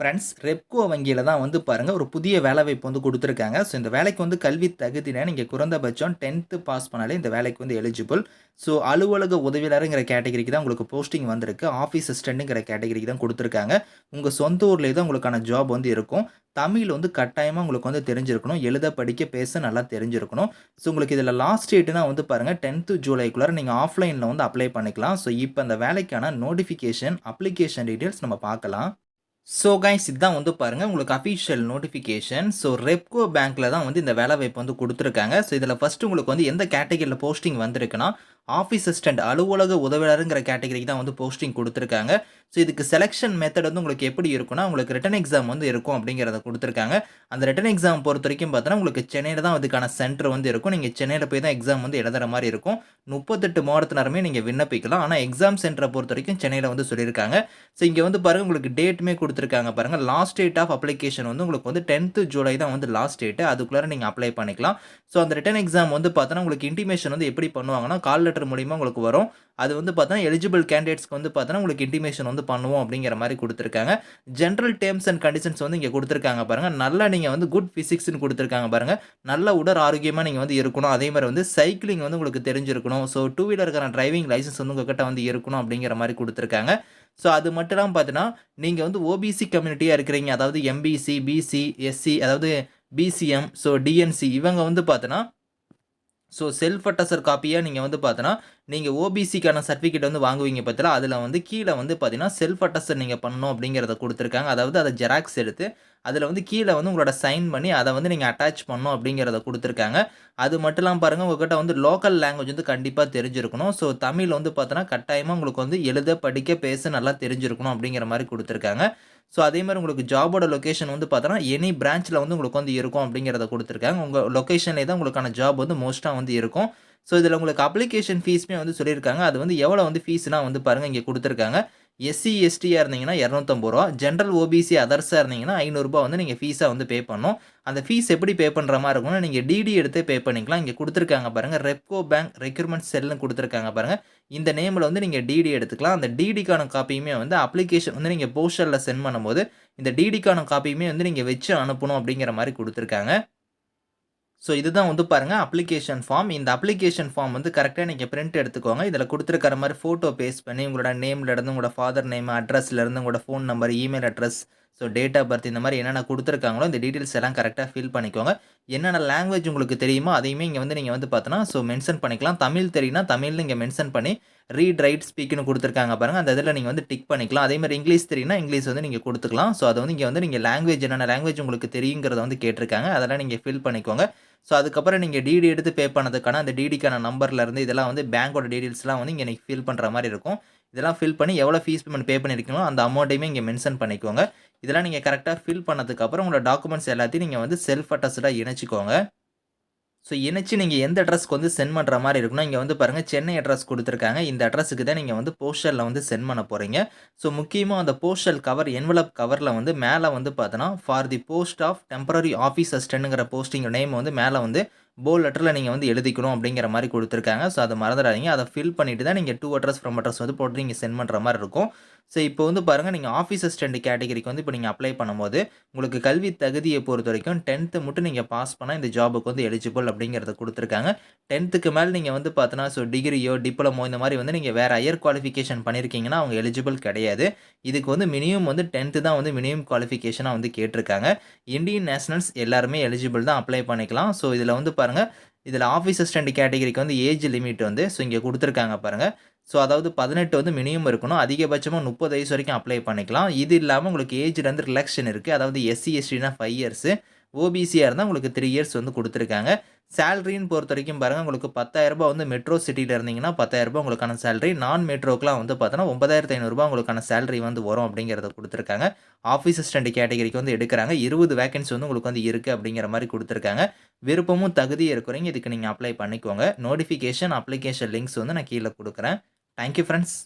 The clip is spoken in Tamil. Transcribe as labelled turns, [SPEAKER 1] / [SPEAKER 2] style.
[SPEAKER 1] ஃப்ரெண்ட்ஸ் ரெப்கோ வங்கியில் தான் வந்து பாருங்கள் ஒரு புதிய வேலைவாய்ப்பு வந்து கொடுத்துருக்காங்க. ஸோ இந்த வேலைக்கு வந்து கல்வி தகுதினா நீங்கள் குறைந்தபட்சம் டென்த்து பாஸ் பண்ணாலே இந்த வேலைக்கு வந்து எலிஜிபிள் ஸோ அலுவலக உதவியாளருங்கிற கேட்டகரிக்கு தான் உங்களுக்கு போஸ்டிங் வந்திருக்கு. ஆஃபீஸ் அசிஸ்டண்ட்டுங்கிற கேட்டகரிக்கு தான் கொடுத்துருக்காங்க. உங்கள் சொந்த ஊர்லேயே தான் உங்களுக்கான ஜாப் வந்து இருக்கும். தமிழ் வந்து கட்டாயமாக உங்களுக்கு வந்து தெரிஞ்சிருக்கணும். எழுத படிக்க பேச நல்லா தெரிஞ்சிருக்கணும். ஸோ உங்களுக்கு இதில் லாஸ்ட் டேட்டுனா வந்து பாருங்கள் டென்த்து ஜூலைக்குள்ளார நீங்கள் ஆஃப்லைனில் வந்து அப்ளை பண்ணிக்கலாம். ஸோ இப்போ அந்த வேலைக்கான நோட்டிஃபிகேஷன் அப்ளிகேஷன் டீட்டெயில்ஸ் நம்ம பார்க்கலாம். ஸோ கைஸ் இதுதான் வந்து பாருங்கள் உங்களுக்கு அஃபிஷியல் நோட்டிஃபிகேஷன் ஸோ ரெப்கோ பேங்க்கில் தான் வந்து இந்த வேலை வாய்ப்பு வந்து கொடுத்துருக்காங்க. ஸோ இதில் ஃபஸ்ட்டு உங்களுக்கு வந்து எந்த கேட்டகரியில் போஸ்டிங் வந்திருக்குன்னா ஆஃபீஸ் அசிஸ்டன்ட் அலுவலக உதவியாளருங்கிற கேட்டகரிக்கு தான் வந்து போஸ்டிங் கொடுத்துருக்காங்க. ஸோ இதுக்கு செலெக்ஷன் மெத்தட் வந்து உங்களுக்கு எப்படி இருக்குன்னா உங்களுக்கு ரிட்டன் எக்ஸாம் வந்து இருக்கும் அப்படிங்கிறத கொடுத்துருக்காங்க. அந்த ரிட்டன் எக்ஸாம் பொறுத்த வரைக்கும் பார்த்தோன்னா உங்களுக்கு சென்னையில் தான் அதுக்கான சென்டர் வந்து இருக்கும். நீங்கள் சென்னையில் போய் தான் எக்ஸாம் வந்து எழுதுற மாதிரி இருக்கும். முப்பத்தெட்டு மாவட்டத்தினருமே நீங்கள் விண்ணப்பிக்கலாம். ஆனால் எக்ஸாம் சென்டரை பொறுத்த வரைக்கும் சென்னையில் வந்து சொல்லியிருக்காங்க. ஸோ இங்கே வந்து பாருங்கள் உங்களுக்கு டேட்டுமே கொடுத்துருக்காங்க பாருங்கள் லாஸ்ட் டேட் ஆஃப் அப்ளிகேஷன் வந்து உங்களுக்கு வந்து டென்த்து ஜூலை தான் வந்து லாஸ்ட் டேட்டு அதுக்குள்ளே நீங்கள் அப்ளை பண்ணிக்கலாம். ஸோ அந்த ரிட்டன் எக்ஸாம் வந்து பார்த்தோன்னா உங்களுக்கு இன்டிமேஷன் வந்து எப்படி பண்ணுவாங்கன்னா காலில் லெட்டர் மூலிமா உங்களுக்கு வரும். அது வந்து பார்த்தோன்னா எலிஜிபிள் கேண்டிடேட்ஸ்க்கு வந்து பார்த்தோன்னா உங்களுக்கு இன்டிமேஷன் வந்து பண்ணுவோம் அப்படிங்கிற மாதிரி கொடுத்துருக்காங்க. ஜென்ரல் டேர்ம்ஸ் அண்ட் கண்டிஷன்ஸ் வந்து இங்கே கொடுத்துருக்காங்க பாருங்கள் நல்லா நீங்கள் வந்து குட் ஃபிசிக்ஸ்னு கொடுத்துருக்காங்க பாருங்கள் நல்ல உடல் ஆரோக்கியமாக நீங்கள் வந்து இருக்கணும். அதே மாதிரி வந்து சைக்கிளிங் வந்து உங்களுக்கு தெரிஞ்சிருக்கணும். ஸோ டூ வீலருக்கான டிரைவிங் லைசன்ஸ் வந்து உங்ககிட்ட வந்து இருக்கணும் அப்படிங்கிற மாதிரி கொடுத்துருக்காங்க. ஸோ அது மட்டும் இல்லாமல் பார்த்தீங்கன்னா நீங்கள் வந்து ஓபிசி கம்யூனிட்டியாக இருக்கிறீங்க. அதாவது எம்பிசி பிசி எஸ்சி அதாவது பிசிஎம் ஸோ டிஎன்சி இவங்க வந்து பார்த்தோன்னா ஸோ செல்ஃப் அட்டசர் காப்பியாக நீங்கள் வந்து பார்த்தோன்னா நீங்கள் ஓபிசிக்கான சர்டிஃபிகேட் வந்து வாங்குவீங்க பார்த்தீங்களா அதில் வந்து கீழே வந்து பார்த்தீங்கன்னா செல்ஃப் அட்டசர் நீங்கள் பண்ணணும் அப்படிங்கிறத கொடுத்துருக்காங்க. அதாவது அதை ஜெராக்ஸ் எடுத்து அதில் வந்து கீழே வந்து உங்களோட சைன் பண்ணி அதை வந்து நீங்கள் அட்டாச் பண்ணணும் அப்படிங்கிறத கொடுத்துருக்காங்க. அது மட்டும் இல்லாமல் பாருங்கள் உங்கள்கிட்ட வந்து லோக்கல் லாங்குவேஜ் வந்து கண்டிப்பாக தெரிஞ்சிருக்கணும். ஸோ தமிழ் வந்து பார்த்தோன்னா கட்டாயமாக உங்களுக்கு வந்து எழுத படிக்க பேச நல்லா தெரிஞ்சிருக்கணும் அப்படிங்கிற மாதிரி கொடுத்துருக்காங்க. ஸோ அதே மாதிரி உங்களுக்கு ஜாபோட லொக்கேஷன் வந்து பார்த்தோன்னா எனி பிரான்ச்சில் வந்து உங்களுக்கு வந்து இருக்கும் அப்படிங்கிறத கொடுத்துருக்காங்க. உங்கள் லொக்கேஷன்லேயே தான் உங்களுக்கான ஜாப் வந்து மோஸ்ட்டாக வந்து இருக்கும். ஸோ இதில் உங்களுக்கு அப்ளிகேஷன் ஃபீஸுமே வந்து சொல்லியிருக்காங்க. அது வந்து எவ்வளோ வந்து ஃபீஸ்னால் வந்து பாருங்கள் இங்கே கொடுத்துருக்காங்க. எஸ்சி எஸ்டியாக இருந்தீங்கன்னா இரநூத்தம்பது ரூபா. ஜென்ரல் ஓபிசி அதர்ஸாக இருந்தீங்கன்னா ஐநூறுரூபா வந்து நீங்கள் ஃபீஸாக வந்து பே பண்ணணும். அந்த ஃபீஸ் எப்படி பே பண்ணுற மாதிரி இருக்கும்னா நீங்கள் டிடி எடுத்து பே பண்ணிக்கலாம். இங்கே கொடுத்துருக்காங்க பாருங்கள் ரெப்கோ பேங்க் ரெக்யூர்மெண்ட் செல்லுன்னு கொடுத்துருக்காங்க பாருங்கள் இந்த நேமில் வந்து நீங்கள் டிடி எடுத்துக்கலாம். அந்த டிடிக்கான காப்பியுமே வந்து அப்ளிகேஷன் வந்து நீங்கள் போஸ்டரில் சென்ட் பண்ணும்போது இந்த டிடிக்கான காப்பியுமே வந்து நீங்கள் வச்சு அனுப்பணும் அப்படிங்கிற மாதிரி கொடுத்துருக்காங்க. ஸோ இதுதான் வந்து பாருங்கள் அப்ளிகேஷன் ஃபார்ம் இந்த அப்ளிகேஷன் ஃபார்ம் வந்து கரெக்டாக நீங்கள் பிரிண்ட் எடுத்துக்கோங்க. இதில் கொடுத்துருக்கிற மாதிரி ஃபோட்டோ பேஸ்ட் பண்ணி உங்களோட நேம்லேருந்து உங்களோட ஃபாதர் நேம் அட்ரஸ்லேருந்து உங்களோட phone number email address so date of birth இந்த மாதிரி என்னென்ன கொடுத்துருக்காங்களோ இந்த டீட்டெயில்ஸ் எல்லாம் கரெக்டாக ஃபில் பண்ணிக்கோங்க. என்னென்ன லாங்குவேஜ் உங்களுக்கு தெரியுமோ அதையுமே இங்கே வந்து நீங்கள் வந்து பார்த்தோன்னா ஸோ மென்ஷன் பண்ணிக்கலாம். தமிழ் தெரியும்னா தமிழ்னு இங்கே மென்ஷன் பண்ணி ரீட் ரைட் ஸ்பீக்னு கொடுத்துருக்காங்க பாருங்கள் அந்த இதில் நீங்கள் வந்து டிக் பண்ணிக்கலாம். அதே மாதிரி இங்கிலீஷ் தெரியும்னா இங்கிலீஷ் வந்து நீங்கள் கொடுத்துக்கலாம். ஸோ அதை வந்து இங்கே வந்து நீங்கள் லாங்குவேஜ் என்னென்ன லாங்குவேஜ் உங்களுக்கு தெரியுங்கிறத வந்து கேட்டிருக்காங்க. அதெல்லாம் நீங்கள் ஃபில் பண்ணிக்கோங்க. ஸோ அதுக்கப்புறம் நீங்கள் டிடி எடுத்து பே பண்ணதுக்கான அந்த டிடிக்கான நம்பர்லேருந்து இதெல்லாம் வந்து பேங்கோட டீட்டெயில்ஸ்லாம் வந்து இங்கே நீங்கள் ஃபில் பண்ணுற மாதிரி இருக்கும். இதெல்லாம் ஃபில் பண்ணி எவ்வளோ ஃபீஸ் பேமெண்ட் பே பண்ணியிருக்கீங்களோ அந்த அமௌண்ட்டையுமே இங்கே மென்ஷன் பண்ணிக்கோங்க. இதெல்லாம் நீங்கள் கரெக்டாக ஃபில் பண்ணதுக்கப்புறம் உங்களோட டாக்குமெண்ட்ஸ் எல்லாத்தையும் நீங்கள் வந்து செல்ஃப் அட்டஸ்டாக இணைச்சிக்கோங்க. ஸோ இணைச்சி நீங்கள் எந்த அட்ரஸ்க்கு வந்து சென்ட் பண்ணுற மாதிரி இருக்கணும் இங்கே வந்து பாருங்கள் சென்னை அட்ரஸ் கொடுத்துருக்காங்க. இந்த அட்ரஸுக்கு தான் நீங்கள் வந்து போஸ்டரில் வந்து சென்ட் பண்ண போகிறீங்க ஸோ முக்கியமாக அந்த போஸ்டல் கவர் என்வலப் கவரில் வந்து மேலே வந்து பார்த்தோன்னா for the post of temporary office அசிஸ்டன்ட்டுங்கிற posting name வந்து மேலே வந்து போல் லெட்டரில் நீங்கள் வந்து எழுதிக்கணும் அப்படிங்கிற மாதிரி கொடுத்துருக்காங்க. ஸோ அதை மறந்துடாதீங்க. அதை ஃபில் பண்ணிவிட்டு தான் நீங்கள் டூ அட்ரஸ் ஃப்ரம் அட்ரஸ் வந்து போட்டு நீங்கள் சென்ட் பண்ணுற மாதிரி இருக்கும். ஸோ இப்போ வந்து பாருங்கள் நீங்கள் ஆஃபீஸ் அசிஸ்டண்ட் கேட்டகரிக்கு வந்து இப்போ நீங்கள் அப்ளை பண்ணும்போது உங்களுக்கு கல்வி தகுதியை பொறுத்த வரைக்கும் டென்த்து மட்டும் நீங்கள் பாஸ் பண்ணால் இந்த ஜாபுக்கு வந்து எலிஜிபிள் அப்படிங்கிறத கொடுத்துருக்காங்க. டென்த்துக்கு மேலே நீங்கள் வந்து பார்த்தோன்னா ஸோ டிகிரியோ டிப்ளமோ இந்த மாதிரி வந்து நீங்கள் வேறு ஹையர் குவாலிஃபிகேஷன் பண்ணியிருக்கீங்கன்னா அவங்க எலிஜிபிள் கிடையாது. இதுக்கு வந்து மினிமம் வந்து டென்த்து தான் வந்து மினிமம் குவாலிஃபிகேஷனாக வந்து கேட்டிருக்காங்க. இந்தியன் நேஷனல்ஸ் எல்லாருமே எலிஜிபிள் தான் அப்ளை பண்ணிக்கலாம். ஸோ இதில் வந்து பாருங்கள் இதில் ஆஃபீஸ் அசிஸ்டண்ட் கேட்டகரிக்கு வந்து ஏஜ் லிமிட் வந்து ஸோ இங்கே கொடுத்துருக்காங்க பாருங்கள் ஸோ அதாவது பதினெட்டு வந்து மினிமம் இருக்கணும். அதிகபட்சமாக முப்பது வயசு வரைக்கும் அப்ளை பண்ணிக்கலாம். இது இல்லாமல் உங்களுக்கு ஏஜ்லேருந்து ரிலாக்ஷன் இருக்குது அதாவது எஸ்சி எஸ்டினா ஃபைவ் இயர்ஸு ஓபிசியாக இருந்தால் உங்களுக்கு த்ரீ இயர்ஸ் வந்து கொடுத்துருக்காங்க. சேலரின்னு பொறுத்த வரைக்கும் பாருங்கள் உங்களுக்கு பத்தாயிரரூபா வந்து மெட்ரோ சிட்டியில் இருந்தீங்கன்னா பத்தாயிரரூபா உங்களுக்கான சேலரி நான் மெட்ரோக்கெலாம் வந்து பார்த்தோன்னா ஒன்பதாயிரத்து ஐநூறுரூபா உங்களுக்கான சேலரி வந்து வரும் அப்படிங்கிறத கொடுத்துருக்காங்க. ஆஃபீஸ் அசிஸ்டன்ட் கேட்டகரிக்கு வந்து எடுக்கிறாங்க. இருபது வேகன்சி வந்து உங்களுக்கு வந்து இருக்குது அப்படிங்கிற மாதிரி கொடுத்துருக்காங்க. விருப்பமும் தகுதியும் இருக்கிறீங்க இதுக்கு நீங்கள் அப்ளை பண்ணிக்கோங்க. நோட்டிஃபிகேஷன் அப்ளிகேஷன் லிங்க்ஸ் வந்து நான் கீழே கொடுக்குறேன். Thank you friends